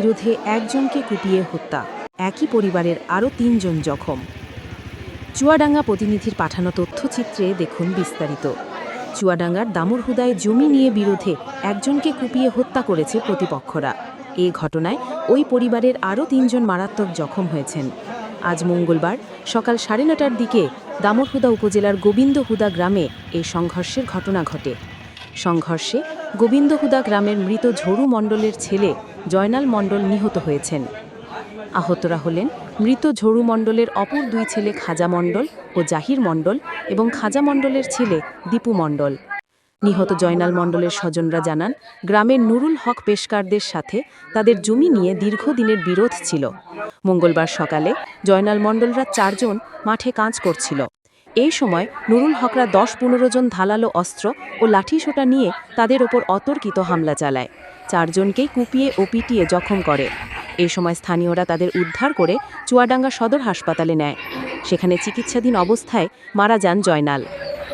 বিরোধে একজনকে কুপিয়ে হত্যা। একই পরিবারের আরও তিনজন জখম। চুয়াডাঙ্গা প্রতিনিধির পাঠানো তথ্যচিত্রে দেখুন বিস্তারিত। চুয়াডাঙ্গার দামুরহুদায় জমি নিয়ে বিরোধে একজনকে কুপিয়ে হত্যা করেছে প্রতিপক্ষরা। এ ঘটনায় ওই পরিবারের আরও তিনজন মারাত্মক জখম হয়েছেন। আজ মঙ্গলবার সকাল সাড়ে নটার দিকে দামুরহুদা উপজেলার গোবিন্দহুদা গ্রামে এই সংঘর্ষের ঘটনা ঘটে। সংঘর্ষে গোবিন্দহুদা গ্রামের মৃত ঝরু মণ্ডলের ছেলে জয়নাল মণ্ডল নিহত হয়েছেন। আহতরা হলেন মৃত ঝরু মণ্ডলের অপর দুই ছেলে খাজা মণ্ডল ও জাহির মণ্ডল এবং খাজা মণ্ডলের ছেলে দীপু মণ্ডল। নিহত জয়নাল মণ্ডলের স্বজনরা জানান, গ্রামের নুরুল হক পেশকারদের সাথে তাদের জমি নিয়ে দীর্ঘদিনের বিরোধ ছিল। মঙ্গলবার সকালে জয়নাল মণ্ডলরা চারজন মাঠে কাজ করছিল। এই সময় নুরুল হকরা দশ পনেরো জন ধালালো অস্ত্র ও লাঠিসোটা নিয়ে তাদের ওপর অতর্কিত হামলা চালায়। চারজনকেই কুপিয়ে ও পিটিয়ে জখম করে। এই সময় স্থানীয়রা তাদের উদ্ধার করে চুয়াডাঙ্গা সদর হাসপাতালে নেয়। সেখানে চিকিৎসাধীন অবস্থায় মারা যান জয়নাল।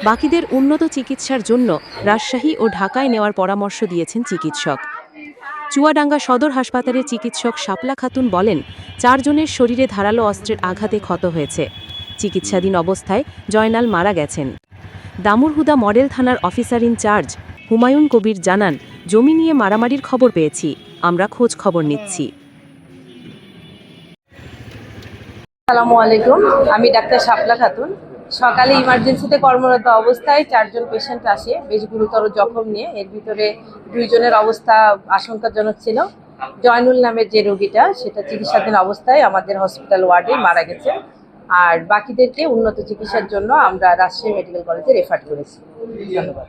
বাকিদের উন্নত চিকিৎসার জন্য রাজশাহী ও ঢাকায় নেওয়ার পরামর্শ দিয়েছেন চিকিৎসক। চুয়াডাঙ্গা সদর হাসপাতালের চিকিৎসক শাপলা খাতুন বলেন, চারজনের শরীরে ধারালো অস্ত্রের আঘাতে ক্ষত হয়েছে। চিকিৎসাধীন অবস্থায় জয়নাল মারা গেছেন। দামুরহুদা মডেল থানার officer in charge Humayun Kabir জানান জমি নিয়ে মারামারির খবর পেয়েছি। আমরা খোঁজ খবর নিচ্ছি। আসসালামু আলাইকুম। আমি ডাক্তার শাপলা খাতুন। সকালে ইমার্জেন্সিতে কর্মরত অবস্থায় চারজন পেশেন্ট আসে। বেশ গুরুতর জখম নিয়ে। এর ভিতরে দুইজনের অবস্থা আশঙ্কাজনক ছিল। জয়নুল নামের যে রোগীটা, সেটা চিকিৎসাধীন অবস্থায় আমাদের হসপিটাল ওয়ার্ডে মারা গেছে। আর বাকিদেরকে উন্নত চিকিৎসার জন্য আমরা রাজশাহী মেডিকেল কলেজে রেফার করেছি। ধন্যবাদ।